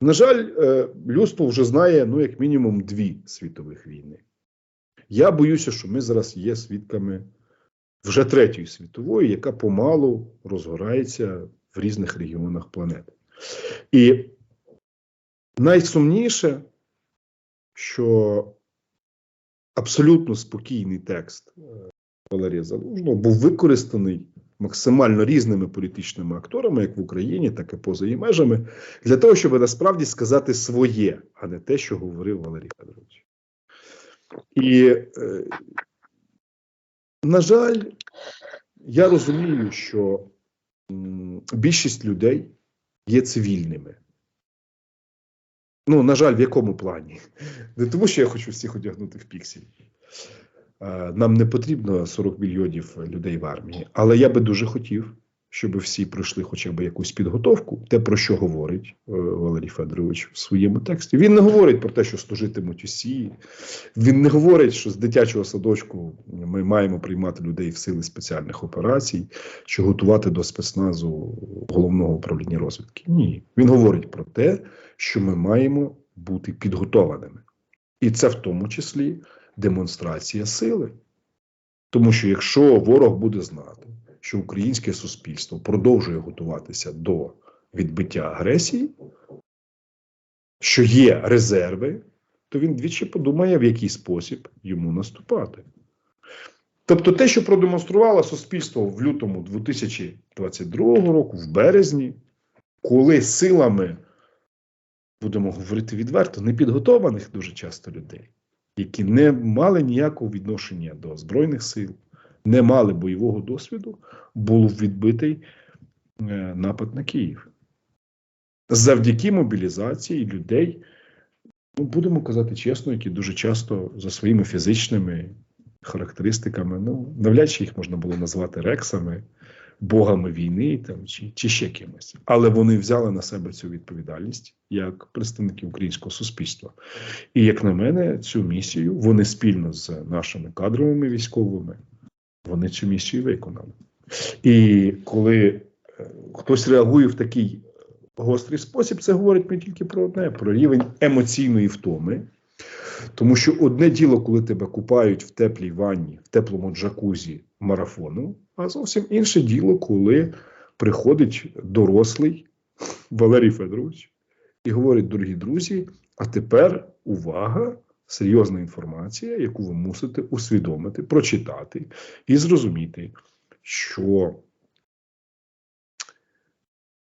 На жаль, е, людство вже знає ну, як мінімум дві світових війни. Я боюся, що ми зараз є свідками вже третьої світової, яка помалу розгорається в різних регіонах планети. І найсумніше, що абсолютно спокійний текст е, Валерія Залужного був використаний максимально різними політичними акторами, як в Україні, так і поза її межами, для того, щоб насправді сказати своє, а не те, що говорив Валерій Федорович. І, е, на жаль, я розумію, що м, більшість людей є цивільними. Ну, на жаль, в якому плані? Не тому, що я хочу всіх одягнути в піксель. Е, Нам не потрібно 40 мільйонів людей в армії, але я би дуже хотів, щоб всі пройшли хоча б якусь підготовку, те, про що говорить е, Валерій Федорович в своєму тексті. Він не говорить про те, що служитимуть усі. Він не говорить, що з дитячого садочку ми маємо приймати людей в сили спеціальних операцій, чи готувати до спецназу головного управління розвідки. Ні, він говорить про те, що ми маємо бути підготованими, і це в тому числі демонстрація сили. Тому що якщо ворог буде знати, що українське суспільство продовжує готуватися до відбиття агресії, що є резерви, то він двічі подумає, в який спосіб йому наступати. Тобто, те, що продемонструвало суспільство в лютому 2022 року, в березні, коли силами, будемо говорити відверто, непідготованих дуже часто людей, які не мали ніякого відношення до Збройних сил, не мали бойового досвіду, був відбитий е, напад на Київ. Завдяки мобілізації людей, ну, будемо казати чесно, які дуже часто за своїми фізичними характеристиками, ну, навряд чи їх можна було назвати рексами, богами війни там, чи, чи ще кимось. Але вони взяли на себе цю відповідальність як представники українського суспільства. І як на мене, цю місію вони спільно з нашими кадровими військовими вони цю місію виконали. І коли е, хтось реагує в такий гострий спосіб, це говорить не тільки про одне, про рівень емоційної втоми. Тому що одне діло, коли тебе купають в теплій ванні, в теплому джакузі марафону, а зовсім інше діло, коли приходить дорослий Валерій Федорович і говорить: дорогі друзі, а тепер увага, серйозна інформація, яку ви мусите усвідомити, прочитати і зрозуміти, що,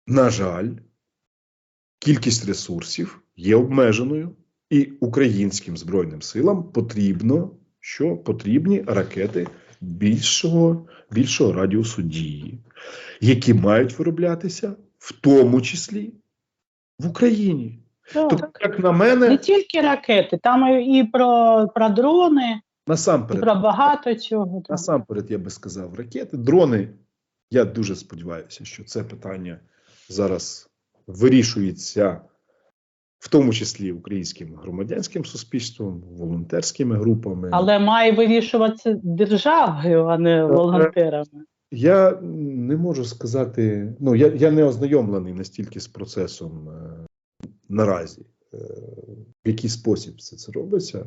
на жаль, кількість ресурсів є обмеженою, і українським збройним силам потрібно, що потрібні ракети більшого, більшого радіусу дії, які мають вироблятися в тому числі в Україні. Так. Тобто, як на мене, Не тільки ракети, там і про, про дрони, і насамперед, про багато чого. так. насамперед, я би сказав, ракети, дрони. Я дуже сподіваюся, що це питання зараз вирішується, в тому числі українським громадянським суспільством, волонтерськими групами. Але має вирішуватися державою, а не волонтерами. Я не можу сказати, ну я, я не ознайомлений настільки з процесом е, наразі, е, в який спосіб це, це робиться.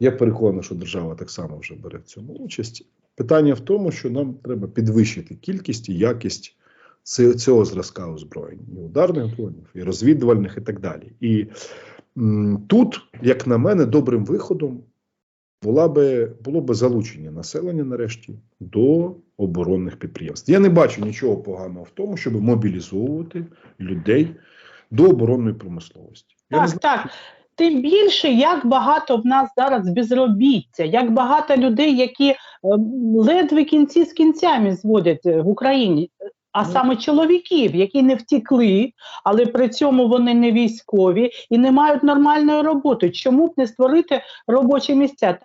Я переконаний, що держава так само вже бере в цьому участь. Питання в тому, що нам треба підвищити кількість і якість цього зразка озброєнь, і ударних дронів, і розвідувальних, і так далі. І м, тут, як на мене, добрим виходом була би, було би залучення населення нарешті до оборонних підприємств. Я не бачу нічого поганого в тому, щоб мобілізовувати людей до оборонної промисловості. Я не Так, так. Тим більше, як багато в нас зараз безробіття, як багато людей, які е, ледве кінці з кінцями зводять е, в Україні, а саме чоловіків, які не втікли, але при цьому вони не військові і не мають нормальної роботи. Чому б не створити робочі місця?